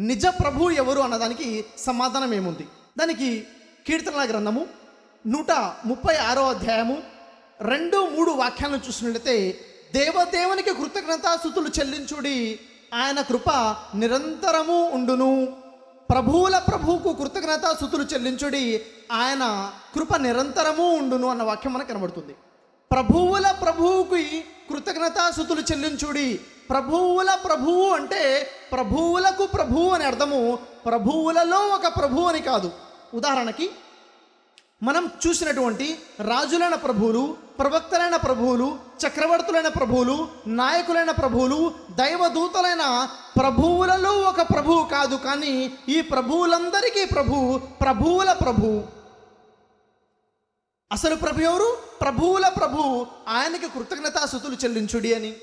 నిజ ప్రభు ఎవరు అన్నదానికి సమాధానం ఏముంది? దానికి కీర్తనల గ్రంథము నూట ముప్పై ఆరో అధ్యాయము రెండు మూడు వాక్యాలను చూసినట్లయితే దేవదేవునికి కృతజ్ఞతాస్థుతులు చెల్లించుడి ఆయన కృప నిరంతరము ఉండును. ప్రభువుల ప్రభువుకు కృతజ్ఞతాస్థుతులు చెల్లించుడి ఆయన కృప నిరంతరము ఉండును అన్న వాక్యం మనకు కనబడుతుంది. ప్రభువుల ప్రభువుకి కృతజ్ఞతాస్థుతులు చెల్లించుడి ప్రభువుల ప్రభువు అంటే ప్రభువులకు ప్రభువు అని అర్థము. ప్రభువులలో ఒక ప్రభువు అని కాదు. ఉదాహరణకి మనం చూసినటువంటి రాజులైన ప్రభువులు ప్రవక్తలైన ప్రభువులు చక్రవర్తులైన ప్రభువులు నాయకులైన ప్రభువులు దైవదూతలైన ప్రభువులలో ఒక ప్రభువు కాదు. కానీ ఈ ప్రభువులందరికీ ప్రభు ప్రభువుల ప్రభు. అసలు ప్రభు ఎవరు? ప్రభువుల ప్రభు. ఆయనకి కృతజ్ఞతాస్థుతులు చెల్లించుడి అని.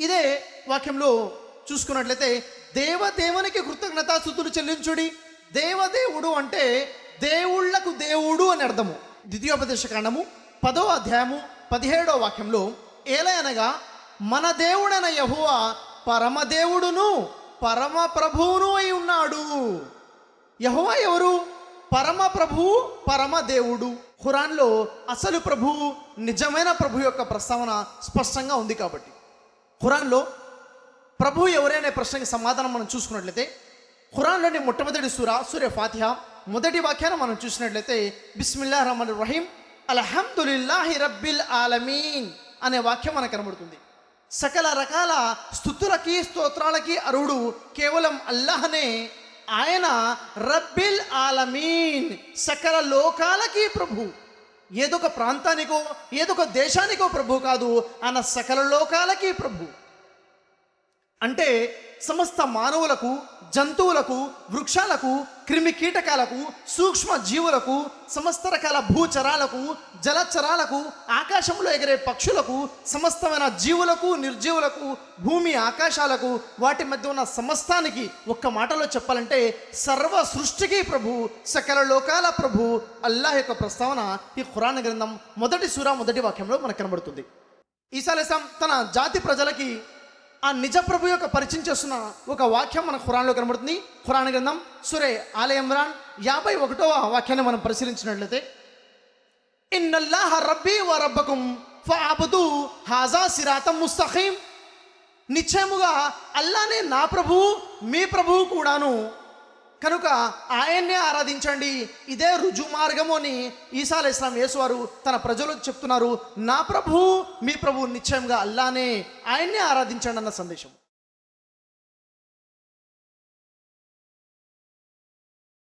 ఇదే వాక్యంలో చూసుకున్నట్లయితే దేవదేవునికి కృతజ్ఞతాస్థుతులు చెల్లించుడి. దేవదేవుడు అంటే దేవుళ్ళకు దేవుడు అని అర్థము. ద్వితీయోపదేశ కాండము పదో అధ్యాయము పదిహేడో వాక్యంలో ఏలయనగా మన దేవుడైన యహువ పరమదేవుడును పరమ ప్రభువును అయి ఉన్నాడు. యహువ ఎవరు? పరమ ప్రభువు పరమ దేవుడు. ఖురాన్లో అసలు ప్రభువు నిజమైన ప్రభు యొక్క ప్రస్తావన స్పష్టంగా ఉంది కాబట్టి. ఖురాన్లో ప్రభు ఎవరైనా ప్రశ్నకి సమాధానం మనం చూసుకున్నట్లయితే ఖురాన్లోని మొట్టమొదటి సూర సూర్య ఫాతిహ మొదటి వాక్యాన్ని మనం చూసినట్లయితే బిస్మిల్లా రహమాన్ రహీం అల్హమ్దుల్లాహి రబ్బిల్ ఆలమీన్ అనే వాక్యం మనకు కనబడుతుంది. సకల రకాల స్థుతులకి స్తోత్రాలకి అరుడు కేవలం అల్లాహనే ఆయన రబ్బిల్ ఆలమీన్ సకల లోకాలకి ప్రభు. ఏదొక ప్రాంతానికో ఏదొక దేశానికో ప్రభు కాదు ఆయన సకల లోకాలకి ప్రభు. అంటే సమస్త మానవులకు జంతువులకు వృక్షాలకు క్రిమి కీటకాలకు సూక్ష్మ జీవులకు సమస్త రకాల భూచరాలకు జలచరాలకు ఆకాశంలో ఎగిరే పక్షులకు సమస్తమైన జీవులకు నిర్జీవులకు భూమి ఆకాశాలకు వాటి మధ్య ఉన్న సమస్తానికి ఒక్క మాటలో చెప్పాలంటే సర్వ సృష్టికి ప్రభు సకల లోకాల ప్రభు అల్లాహ్ యొక్క ప్రస్తావన ఈ ఖురాన్ గ్రంథం మొదటి సూర మొదటి వాక్యంలో మనకు కనబడుతుంది. ఈసాలేసం తన జాతి ప్రజలకి ఆ నిజ ప్రభు యొక్క పరిచయం చేస్తున్న ఒక వాక్యం మన ఖురాన్లో కనబడుతుంది. ఖురాన్ గ్రంథం సురే ఆలయ ఇమ్రాన్ యాభై ఒకటవ వాక్యాన్ని మనం పరిశీలించినట్లయితే ఇన్నల్లాహ రబ్బీ వ రబ్బకుం ఫఅబుదు హాజా సిరాతం ముస్తఖీం. నిశ్చయముగా అల్లానే నా ప్రభువు మీ ప్రభువు కూడాను కనుక ఆయన్నే ఆరాధించండి. ఇదే రుజు మార్గము అని ఈసా ఇస్లాం యేసువారు తన ప్రజలకు చెప్తున్నారు. నా ప్రభు మీ ప్రభు నిశ్చయంగా అల్లానే ఆయన్నే ఆరాధించండి అన్న సందేశం